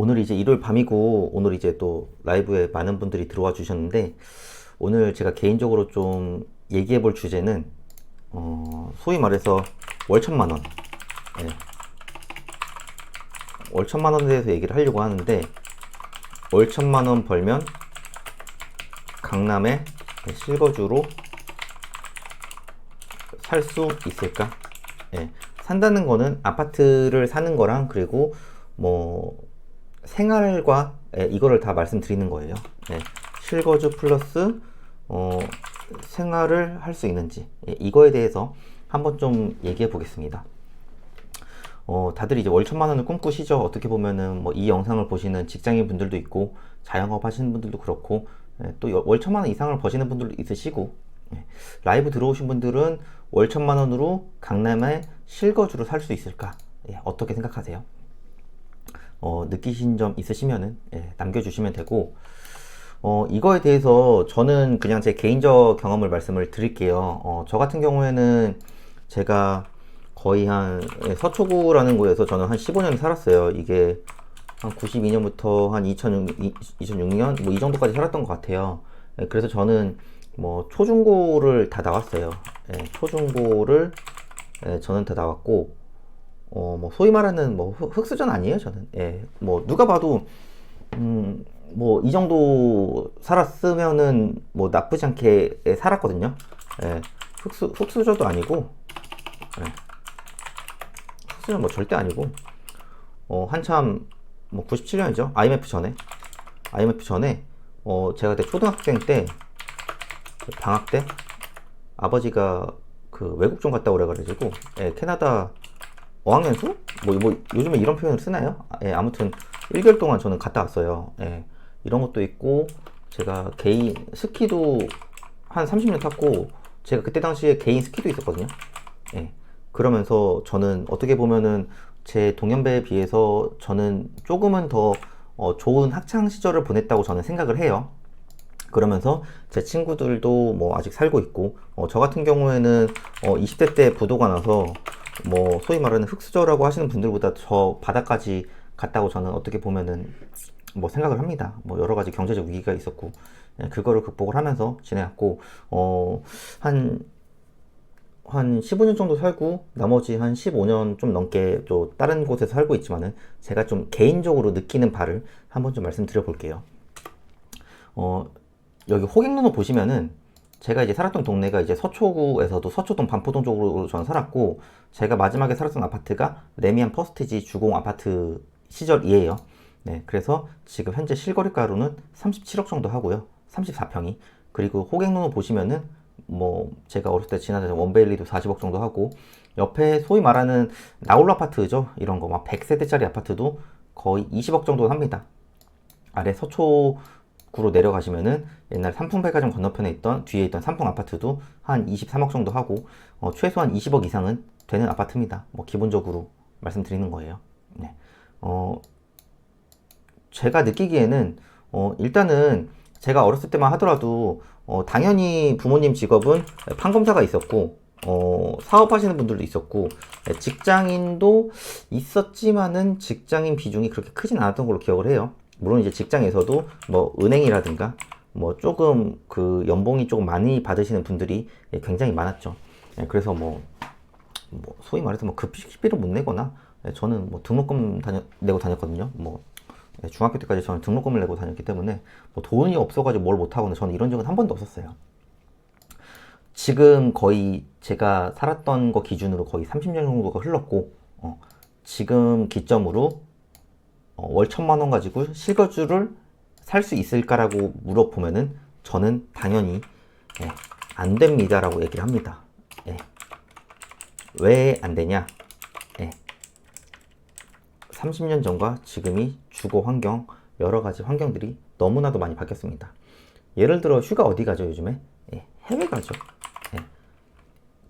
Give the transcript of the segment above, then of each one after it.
오늘 이제 일요일 밤이고 오늘 이제 또 라이브에 많은 분들이 들어와 주셨는데 오늘 제가 개인적으로 좀 얘기해 볼 주제는 어, 소위 말해서 월천만 원. 예. 월천만 원에 대해서 얘기를 하려고 하는데 월천만 원 벌면 강남의 실거주로 살 수 있을까? 예. 산다는 거는 아파트를 사는 거랑 그리고 뭐 생활과 예, 이거를 다 말씀드리는 거예요. 예. 실거주 플러스 어, 생활을 할 수 있는지 예, 이거에 대해서 한번 좀 얘기해 보겠습니다. 어, 다들 이제 월 천만 원을 꿈꾸시죠? 어떻게 보면은 뭐 이 영상을 보시는 직장인 분들도 있고 자영업 하시는 분들도 그렇고 예, 또월 천만 원 이상을 버시는 분들도 있으시고 예, 라이브 들어오신 분들은 월 천만 원으로 강남에 실거주로 살 수 있을까? 예, 어떻게 생각하세요? 어, 느끼신 점 있으시면은 예, 남겨주시면 되고 어, 이거에 대해서 저는 그냥 제 개인적 경험을 말씀을 드릴게요. 어, 저 같은 경우에는 제가 거의 한 예, 서초구라는 곳에서 저는 한 15년 살았어요. 이게 한 92년부터 한 2006, 2006년 뭐 이 정도까지 살았던 것 같아요. 예, 그래서 저는 뭐 초중고를 다 나왔어요. 예, 초중고를 예, 저는 다 나왔고 어, 뭐 소위 말하는 뭐 흑- 흑수전 아니에요, 저는. 예, 뭐 누가 봐도 음, 뭐 이 정도 살았으면은 뭐 나쁘지 않게 예, 살았거든요. 예, 흑수 흑수저도 아니고 예, 흑수전 뭐 절대 아니고 어, 한참 뭐 97년이죠. IMF 전에 IMF 전에 어, 제가 그때 초등학생 때 방학 때 아버지가 그 외국 좀 갔다 오래 그래가지고 예, 캐나다 어학연수? 뭐, 뭐 요즘에 이런 표현을 쓰나요? 아, 예, 아무튼 1개월 동안 저는 갔다 왔어요. 예, 이런 것도 있고 제가 개인 스키도 한 30년 탔고 제가 그때 당시에 개인 스키도 있었거든요. 예, 그러면서 저는 어떻게 보면은 제 동년배에 비해서 저는 조금은 더 어, 좋은 학창 시절을 보냈다고 저는 생각을 해요. 그러면서 제 친구들도 뭐 아직 살고 있고 어, 저 같은 경우에는 어, 20대 때 부도가 나서 뭐 소위 말하는 흑수저라고 하시는 분들보다 저 바닥까지 갔다고 저는 어떻게 보면은 뭐 생각을 합니다. 뭐 여러 가지 경제적 위기가 있었고 예, 그거를 극복을 하면서 지내왔고 어한 한 15년 정도 살고 나머지 한 15년 좀 넘게 또 다른 곳에 서 살고 있지만은 제가 좀 개인적으로 느끼는 바를 한번 좀 말씀드려 볼게요. 어, 여기 호갱로로 보시면은 제가 이제 살았던 동네가 이제 서초구에서도 서초동 반포동 쪽으로 저는 살았고 제가 마지막에 살았던 아파트가 레미안 퍼스티지 주공 아파트 시절이에요. 네, 그래서 지금 현재 실거래가로는 37억 정도 하고요. 34평이. 그리고 호갱로로 보시면은 뭐 제가 어렸을 때 지나다니던 원베일리도 40억 정도 하고 옆에 소위 말하는 나홀로 아파트죠. 이런 거 막 100세대짜리 아파트도 거의 20억 정도 합니다. 아래 서초 구로 내려가시면은 옛날 삼풍백화점 건너편에 있던 뒤에 있던 삼풍 아파트도 한 23억 정도 하고 어, 최소한 20억 이상은 되는 아파트입니다. 뭐 기본적으로 말씀드리는 거예요. 네. 어, 제가 느끼기에는 어, 일단은 제가 어렸을 때만 하더라도 어, 당연히 부모님 직업은 판검사가 있었고 어, 사업하시는 분들도 있었고 네, 직장인도 있었지만은 직장인 비중이 그렇게 크진 않았던 걸로 기억을 해요. 물론 이제 직장에서도 뭐 은행이라든가 뭐 조금 그 연봉이 조금 많이 받으시는 분들이 예, 굉장히 많았죠. 예, 그래서 뭐, 뭐 소위 말해서 뭐 급식비를 못 내거나 예, 저는 뭐 등록금 다녀, 내고 다녔거든요. 뭐 예, 중학교 때까지 저는 등록금을 내고 다녔기 때문에 뭐 돈이 없어가지고 뭘 못하거나 저는 이런 적은 한 번도 없었어요. 지금 거의 제가 살았던 거 기준으로 거의 30년 정도가 흘렀고 어, 지금 기점으로 어, 월 천만 원 가지고 실거주를 살 수 있을까라고 물어보면은 저는 당연히 예, 안 됩니다라고 얘기를 합니다. 예. 왜안 되냐? 예. 30년 전과 지금이 주거 환경 여러 가지 환경들이 너무나도 많이 바뀌었습니다. 예를 들어 휴가 어디 가죠 요즘에? 예, 해외 가죠. 예.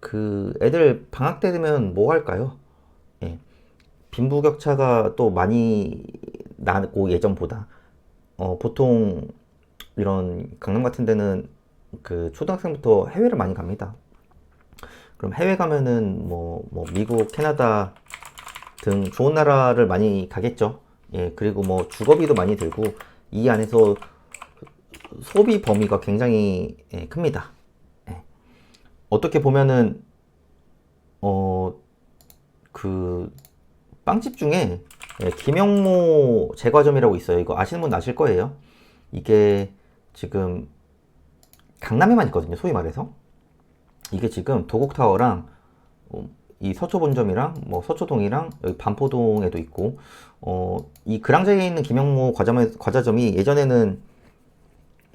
그 애들 방학 때 되면 뭐 할까요? 예. 빈부격차가 또 많이 나고 예전보다 어, 보통 이런 강남 같은 데는 그 초등학생부터 해외를 많이 갑니다. 그럼 해외 가면은 뭐, 뭐 미국, 캐나다 등 좋은 나라를 많이 가겠죠. 예, 그리고 뭐 주거비도 많이 들고 이 안에서 소비 범위가 굉장히 예, 큽니다. 예. 어떻게 보면은 어그 빵집 중에 예, 김영모 제과점이라고 있어요. 이거 아시는 분 아실 거예요. 이게 지금 강남에만 있거든요. 소위 말해서 이게 지금 도곡타워랑 어, 이 서초본점이랑 뭐 서초동이랑 여기 반포동에도 있고 어, 이 그랑제에 있는 김영모 과자점, 과자점이 예전에는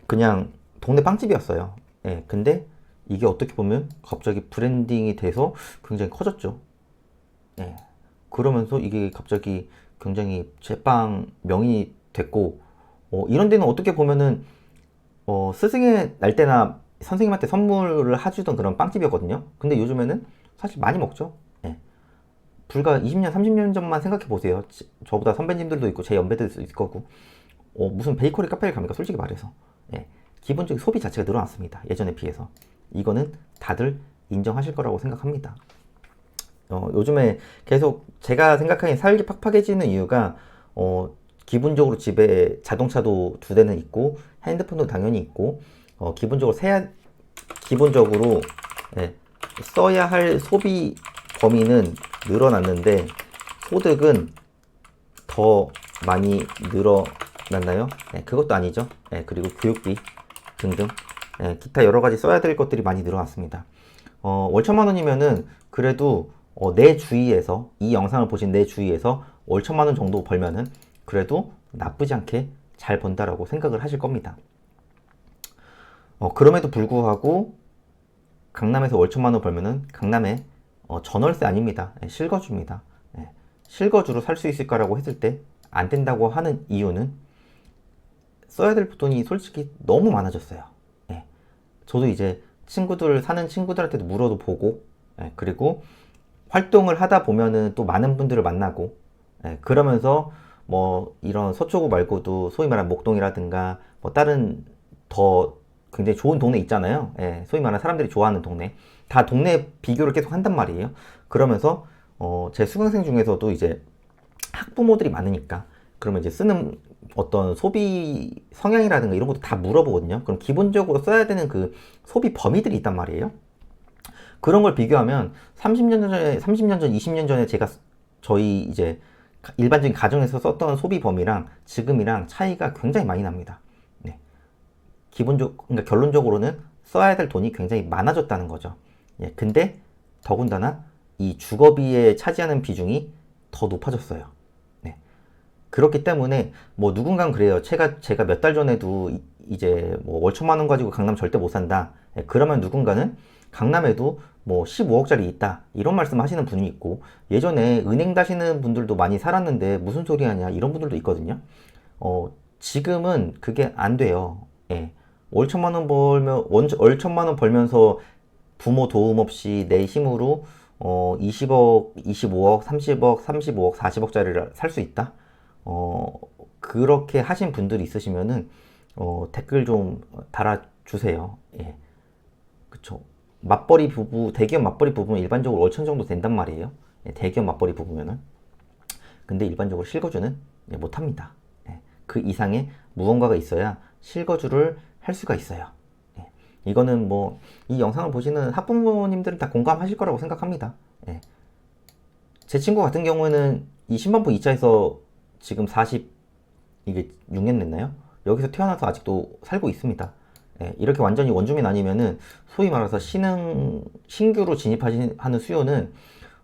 그냥 동네 빵집이었어요. 예, 근데 이게 어떻게 보면 갑자기 브랜딩이 돼서 굉장히 커졌죠. 예. 그러면서 이게 갑자기 굉장히 제빵 명이 됐고, 어, 이런 데는 어떻게 보면은, 어, 스승의 날 때나 선생님한테 선물을 해주던 그런 빵집이었거든요. 근데 요즘에는 사실 많이 먹죠. 예. 불과 20년, 30년 전만 생각해 보세요. 지- 저보다 선배님들도 있고, 제 연배들도 있을 거고, 어, 무슨 베이커리 카페를 갑니까? 솔직히 말해서. 예. 기본적인 소비 자체가 늘어났습니다. 예전에 비해서. 이거는 다들 인정하실 거라고 생각합니다. 어, 요즘에 계속 제가 생각하기엔 살기 팍팍해지는 이유가 어, 기본적으로 집에 자동차도 두 대는 있고 핸드폰도 당연히 있고 어, 기본적으로 세야 기본적으로 예, 써야 할 소비 범위는 늘어났는데 소득은 더 많이 늘어났나요? 예, 그것도 아니죠. 예, 그리고 교육비 등등 예, 기타 여러 가지 써야 될 것들이 많이 늘어났습니다. 어, 월 천만 원이면은 그래도 어, 내 주위에서 이 영상을 보신 내 주위에서 월 천만 원 정도 벌면은 그래도 나쁘지 않게 잘 번다라고 생각을 하실 겁니다. 어, 그럼에도 불구하고 강남에서 월 천만 원 벌면은 강남에 어, 전월세 아닙니다. 예, 실거주입니다. 예, 실거주로 살 수 있을까라고 했을 때 안 된다고 하는 이유는 써야 될 돈이 솔직히 너무 많아졌어요. 예. 저도 이제 친구들 사는 친구들한테도 물어도 보고 예, 그리고 활동을 하다 보면은 또 많은 분들을 만나고 예, 그러면서 뭐 이런 서초구 말고도 소위 말하는 목동이라든가 뭐 다른 더 굉장히 좋은 동네 있잖아요. 예, 소위 말하는 사람들이 좋아하는 동네 다 동네 비교를 계속 한단 말이에요. 그러면서 어, 제 수강생 중에서도 이제 학부모들이 많으니까 그러면 이제 쓰는 어떤 소비 성향이라든가 이런 것도 다 물어보거든요. 그럼 기본적으로 써야 되는 그 소비 범위들이 있단 말이에요. 그런 걸 비교하면 30년 전에, 30년 전, 20년 전에 제가 저희 이제 가- 일반적인 가정에서 썼던 소비 범위랑 지금이랑 차이가 굉장히 많이 납니다. 네. 기본적, 그러니까 결론적으로는 써야 될 돈이 굉장히 많아졌다는 거죠. 예, 근데 더군다나 이 주거비에 차지하는 비중이 더 높아졌어요. 네. 그렇기 때문에 뭐 누군가는 그래요. 제가 제가 몇 달 전에도 이- 이제 뭐 월천만 원 가지고 강남 절대 못 산다. 예, 그러면 누군가는 강남에도 뭐 15억짜리 있다. 이런 말씀 하시는 분이 있고 예전에 은행 다시는 분들도 많이 살았는데 무슨 소리 하냐 이런 분들도 있거든요. 어, 지금은 그게 안 돼요. 예. 월 천만 원 벌면 원, 월천만 원 벌면서 부모 도움 없이 내 힘으로 어, 20억, 25억, 30억, 35억, 40억짜리를 살 수 있다. 어, 그렇게 하신 분들이 있으시면은 어, 댓글 좀 달아주세요. 예. 그쵸. 맞벌이 부부, 대기업 맞벌이 부부는 일반적으로 월천 정도 된단 말이에요. 예, 대기업 맞벌이 부부면은. 근데 일반적으로 실거주는 예, 못합니다. 예, 그 이상의 무언가가 있어야 실거주를 할 수가 있어요. 예, 이거는 뭐 이 영상을 보시는 학부모님들은 다 공감하실 거라고 생각합니다. 예. 제 친구 같은 경우에는 이 신반포 2차에서 지금 40 이게 6년 됐나요? 여기서 태어나서 아직도 살고 있습니다. 예, 이렇게 완전히 원주민 아니면은 소위 말해서 신흥 신규로 진입하는 수요는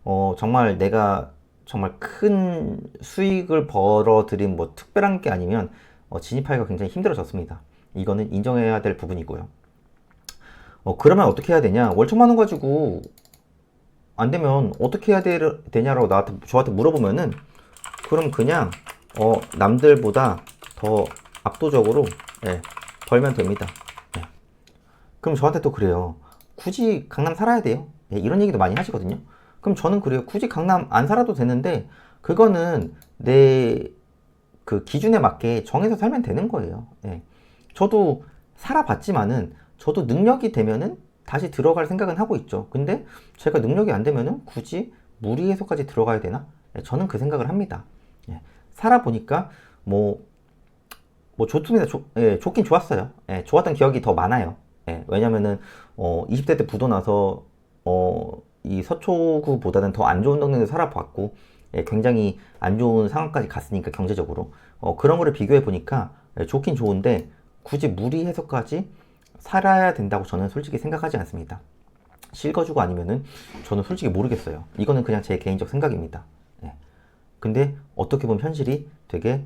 어, 정말 내가 정말 큰 수익을 벌어들인 뭐 특별한 게 아니면 어, 진입하기가 굉장히 힘들어졌습니다. 이거는 인정해야 될 부분이고요. 어, 그러면 어떻게 해야 되냐? 월천만 원 가지고 안 되면 어떻게 해야 되, 되냐라고 나한테 저한테 물어보면은 그럼 그냥 어, 남들보다 더 압도적으로 예, 벌면 됩니다. 예. 그럼 저한테 또 그래요. 굳이 강남 살아야 돼요? 예, 이런 얘기도 많이 하시거든요. 그럼 저는 그래요. 굳이 강남 안 살아도 되는데 그거는 내 그 기준에 맞게 정해서 살면 되는 거예요. 예. 저도 살아봤지만은 저도 능력이 되면은 다시 들어갈 생각은 하고 있죠. 근데 제가 능력이 안 되면은 굳이 무리해서까지 들어가야 되나? 예, 저는 그 생각을 합니다. 예. 살아보니까 뭐, 뭐 좋습니다. 좋, 예, 좋긴 좋았어요. 예, 좋았던 기억이 더 많아요. 예, 왜냐면은, 어, 20대 때 부도 나서, 어, 이 서초구보다는 더 안 좋은 동네에 살아봤고, 예, 굉장히 안 좋은 상황까지 갔으니까, 경제적으로. 어, 그런 거를 비교해 보니까, 예, 좋긴 좋은데, 굳이 무리해서까지 살아야 된다고 저는 솔직히 생각하지 않습니다. 실거주가 아니면은 저는 솔직히 모르겠어요. 이거는 그냥 제 개인적 생각입니다. 예. 근데 어떻게 보면 현실이 되게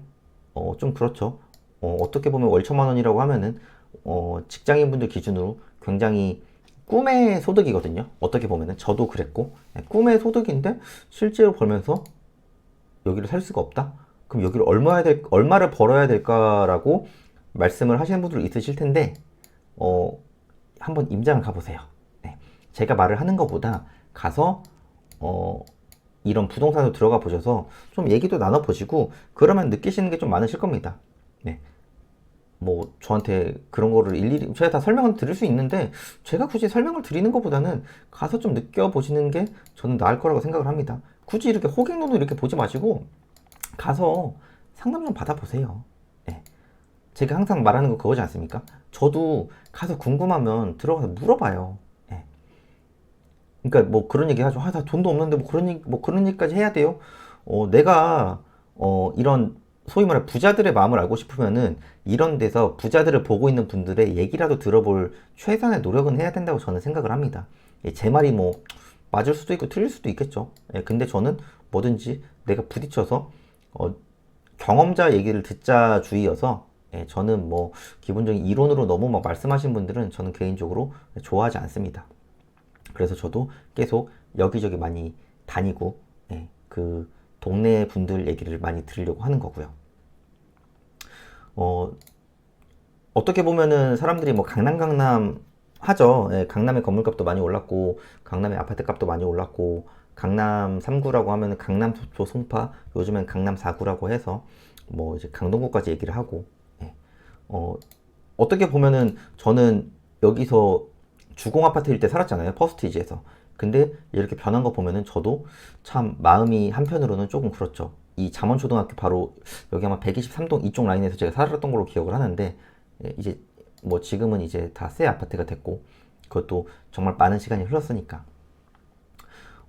어, 좀 그렇죠. 어, 어떻게 보면 월 천만 원이라고 하면은 어, 직장인분들 기준으로 굉장히 꿈의 소득이거든요. 어떻게 보면은 저도 그랬고 예, 꿈의 소득인데 실제로 벌면서 여기를 살 수가 없다. 그럼 여기를 얼마야 될 얼마를 벌어야 될까라고 말씀을 하시는 분들 있으실 텐데 어, 한번 임장을 가보세요. 네. 제가 말을 하는 것보다 가서 어, 이런 부동산으로 들어가 보셔서 좀 얘기도 나눠보시고 그러면 느끼시는 게 좀 많으실 겁니다. 네. 뭐 저한테 그런 거를 일일이 제가 다 설명을 드릴 수 있는데 제가 굳이 설명을 드리는 것보다는 가서 좀 느껴보시는 게 저는 나을 거라고 생각을 합니다. 굳이 이렇게 호갱론을 이렇게 보지 마시고 가서 상담 좀 받아보세요. 네. 제가 항상 말하는 거 그거지 않습니까? 저도 가서 궁금하면 들어가서 물어봐요. 예. 그러니까 뭐 그런 얘기 하죠. 아, 나 돈도 없는데 뭐 그런 얘기, 뭐 그런 얘기까지 해야 돼요? 어, 내가 어, 이런 소위 말해 부자들의 마음을 알고 싶으면은 이런 데서 부자들을 보고 있는 분들의 얘기라도 들어볼 최선의 노력은 해야 된다고 저는 생각을 합니다. 예, 제 말이 뭐 맞을 수도 있고 틀릴 수도 있겠죠. 예, 근데 저는 뭐든지 내가 부딪혀서 어, 경험자 얘기를 듣자 주의여서 예, 저는 뭐 기본적인 이론으로 너무 막 말씀하신 분들은 저는 개인적으로 좋아하지 않습니다. 그래서 저도 계속 여기저기 많이 다니고 예, 그 동네 분들 얘기를 많이 들으려고 하는 거고요. 어, 어떻게 보면은 사람들이 뭐 강남 강남 하죠. 예, 강남의 건물값도 많이 올랐고 강남의 아파트 값도 많이 올랐고 강남 3구라고 하면은 강남 소초 송파 요즘엔 강남 4구라고 해서 뭐 이제 강동구까지 얘기를 하고 예. 어, 어떻게 보면은 저는 여기서 주공 아파트일 때 살았잖아요. 퍼스티지에서. 근데 이렇게 변한 거 보면은 저도 참 마음이 한편으로는 조금 그렇죠. 이 잠원초등학교 바로 여기 아마 123동 이쪽 라인에서 제가 살았던 걸로 기억을 하는데 예, 이제 뭐 지금은 이제 다 새 아파트가 됐고 그것도 정말 많은 시간이 흘렀으니까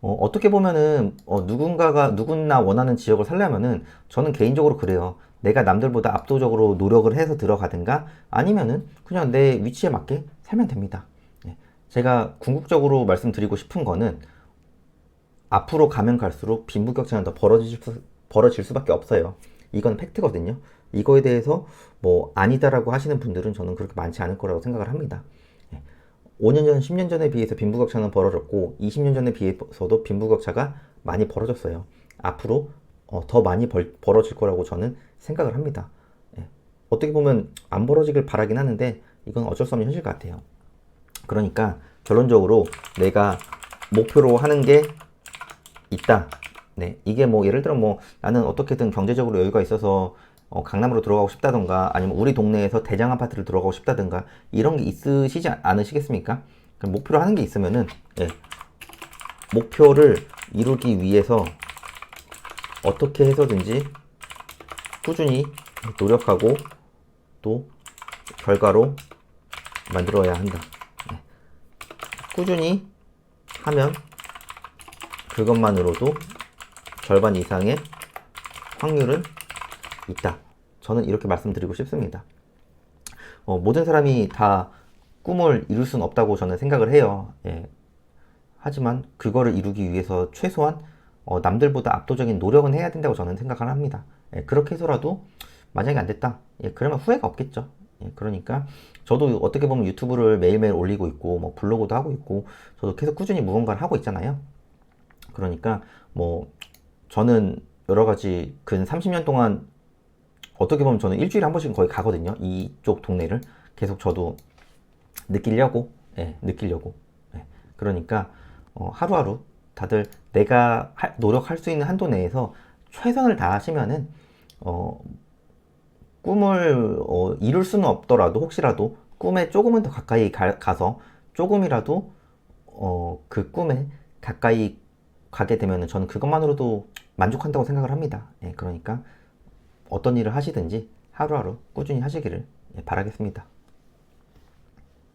어, 떻게 보면은 어, 누군가가 누구나 원하는 지역을 살려면은 저는 개인적으로 그래요. 내가 남들보다 압도적으로 노력을 해서 들어가든가 아니면은 그냥 내 위치에 맞게 살면 됩니다. 예. 제가 궁극적으로 말씀드리고 싶은 거는 앞으로 가면 갈수록 빈부격차는 더 벌어질, 수, 벌어질 수밖에 없어요. 이건 팩트거든요. 이거에 대해서 뭐 아니다라고 하시는 분들은 저는 그렇게 많지 않을 거라고 생각을 합니다. 5년 전, 10년 전에 비해서 빈부격차는 벌어졌고 20년 전에 비해서도 빈부격차가 많이 벌어졌어요. 앞으로 어, 더 많이 벌, 벌어질 거라고 저는 생각을 합니다. 예. 어떻게 보면 안 벌어지길 바라긴 하는데 이건 어쩔 수 없는 현실 같아요. 그러니까 결론적으로 내가 목표로 하는 게 있다. 네, 이게 뭐 예를 들어 뭐 나는 어떻게든 경제적으로 여유가 있어서 어, 강남으로 들어가고 싶다던가 아니면 우리 동네에서 대장 아파트를 들어가고 싶다던가 이런 게 있으시지 않으시겠습니까? 그럼 목표로 하는 게 있으면은 예, 목표를 이루기 위해서 어떻게 해서든지 꾸준히 노력하고 또 결과로 만들어야 한다. 예. 꾸준히 하면 그것만으로도 절반 이상의 확률은 있다. 저는 이렇게 말씀드리고 싶습니다. 어, 모든 사람이 다 꿈을 이룰 수는 없다고 저는 생각을 해요. 예. 하지만 그거를 이루기 위해서 최소한 어, 남들보다 압도적인 노력은 해야 된다고 저는 생각을 합니다. 예, 그렇게 해서라도 만약에 안 됐다. 예, 그러면 후회가 없겠죠. 예, 그러니까 저도 어떻게 보면 유튜브를 매일매일 올리고 있고 뭐 블로그도 하고 있고 저도 계속 꾸준히 무언가를 하고 있잖아요. 그러니까 뭐 저는 여러 가지 근 30년 동안 어떻게 보면 저는 일주일에 한 번씩 거의 가거든요. 이쪽 동네를 계속 저도 느끼려고, 예, 느끼려고. 예. 그러니까 어, 하루하루 다들 내가 하, 노력할 수 있는 한도 내에서 최선을 다하시면은 어, 꿈을 어, 이룰 수는 없더라도 혹시라도 꿈에 조금은 더 가까이 가, 서 조금이라도 어, 그 꿈에 가까이 가게 되면은 저는 그것만으로도 만족한다고 생각을 합니다. 예, 그러니까 어떤 일을 하시든지 하루하루 꾸준히 하시기를 예, 바라겠습니다.